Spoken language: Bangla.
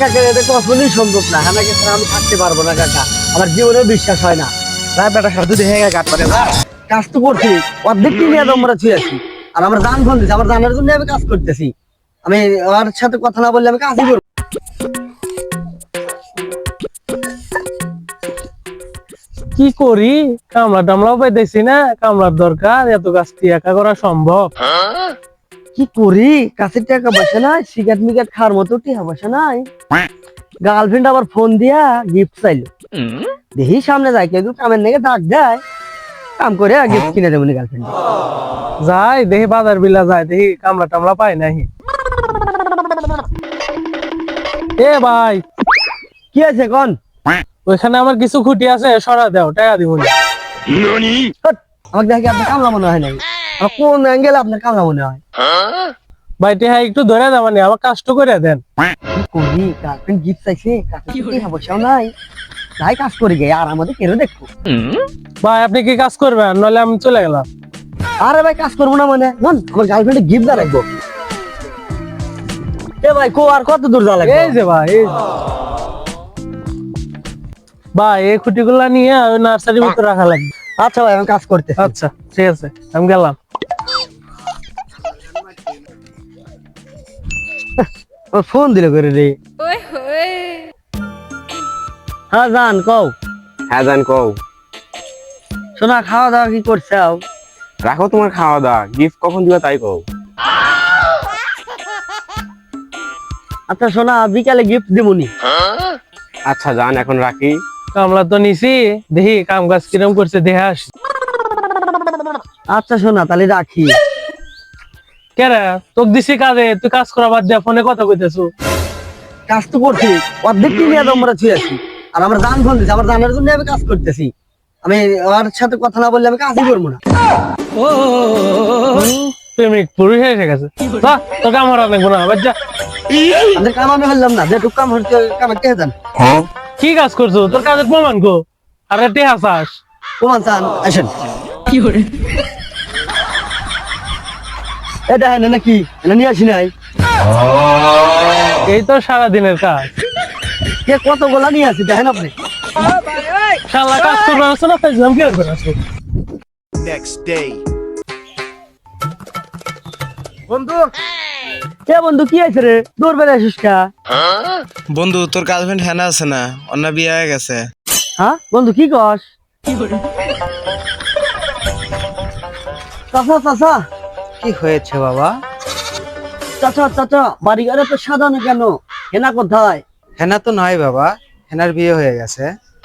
কাকা এটা কখনোই সম্ভব না। হানাকে ছাড়া আমি থাকতে পারব না কাকা। আমার জীবনেও বিশ্বাস হয় না। রাত বেটা সাথে দেখে গেছে কাট পারে না কাজ তো করছি। অর্ধেক আমরা ছুঁয়ে আছি। আর আমার জান ফোন দিচ্ছি আমার জানের জন্য আমি কাজ করতেছি। আমি ওর সাথে কথা না বললে আমি কাজই করব কি করি? কামলা টামলাও পাইতেছি না কামলার দরকার এত কাজ কি একা করা সম্ভব? কি করি? কাছে টাকা পয়সা নাই সিগারেট মিগারেট খাওয়ার মতো টিহা পয়সা নাই। গার্লফ্রেন্ড আবার ফোন দিয়া গিফট চাইলো। দেখি সামনে যায় কেউ কামের নাকি ডাক দেয়। কাম করে গিফট কিনে দেবো গার্লফ্রেন্ড যাই দেখি বাজার বিলা যায় দেখি কামলা টামলা পাই নাই এ ভাই কি আছে কোন? ওইখানে আমার কিছু খুঁটি আছে সরা দাও টাকা দিব আমাকে দেখে আপনার কামলা মনে হয় নাই কোন অ্যাঙ্গেলে আপনার কামলা মনে হয়। ভাই টেহা একটু ধরে দেওয়া মানে আমার কাজটা করে দেন। করি? গার্লফ্রেন্ড গিফট চাইছে তো টিহা নাই। তাই কাজ করে গে আর আমাদের কেন দেখব ভাই আপনি কি কাজ করবেন? নলে আমি চলে গেলাম। আরে ভাই কাজ করব না মানে। নন আমার গার্লফ্রেন্ডে গিফট দেওয়া লাগবো। এ ভাই কো আর কত দূর যাওয়া লাগবে? এই যে ভাই এই ভাই এই খুঁটিগুলা নিয়ে ওই নার্সারির ভিতরে রাখা লাগবে। আচ্ছা ভাই আমি কাজ করতে আচ্ছা ঠিক আছে আমি গেলাম। ফোন দিল করে রে হ্যাঁ জান কও। হ্যাঁ জান কও। শোনা খাওয়া দাওয়া কি করছে রাখো তোমার খাওয়া দাওয়া গিফট কখন দিবা তাই কও। আচ্ছা শোনা বিকালে গিফট দিবনি আচ্ছা জান এখন রাখি। কামলা তো নিছি। দেখি কাম কাজ কিরম করছে দেখে আসি। আচ্ছা শোনা তাহলে রাখি। কেরে তোকে দিছি কাজে তুই কাজ করা বাদ দিয়ে ফোনে কথা কইতেছো। কাজ তো করছি অর্ধেক কিনে আমরা ছুঁয়ে আছি। আর আমার জান ফোন আমার জানের জন্য আমি কাজ করতেছি। আমি ওর সাথে কথা না বললে আমি কাজই করব না। প্রেমিক পুরুষ এসে গেছে। যা, তোর কাম হারা লাগবো না বাদ যা। আমাদের কাম আমি হলাম না যেটুক কাম হচ্ছে কামে কে জান কি কাজ করছ? তোর কাজের প্রমাণ কো। আরে টেহা চাস। প্রমাণ চান আসেন। এটা হ্যাঁ নাকি? নিয়ে আসি নাই। এই তো সারা দিনের কাজ। কে কত গোলা নিয়ে আসি দেখেন আপনি? শালা কাজ করবে আসছো না কি আসছো next day. বন্ধু কে বন্ধু কি আছে রে? দূর বেড়ে আসিস কা? বন্ধু তোর গার্লফ্রেন্ড হ্যানা আছে না? অন্য বিয়ে হয়ে গেছে। হ্যাঁ? বন্ধু কি কস? চাচা চাচা। কি হয়েছে বাবা? চাচা চাচা বাড়ি ঘরে তো সাজানো কেন? হেনা কোথায়? হেনা তো নয় বাবা। হেনার বিয়ে হয়ে গেছে।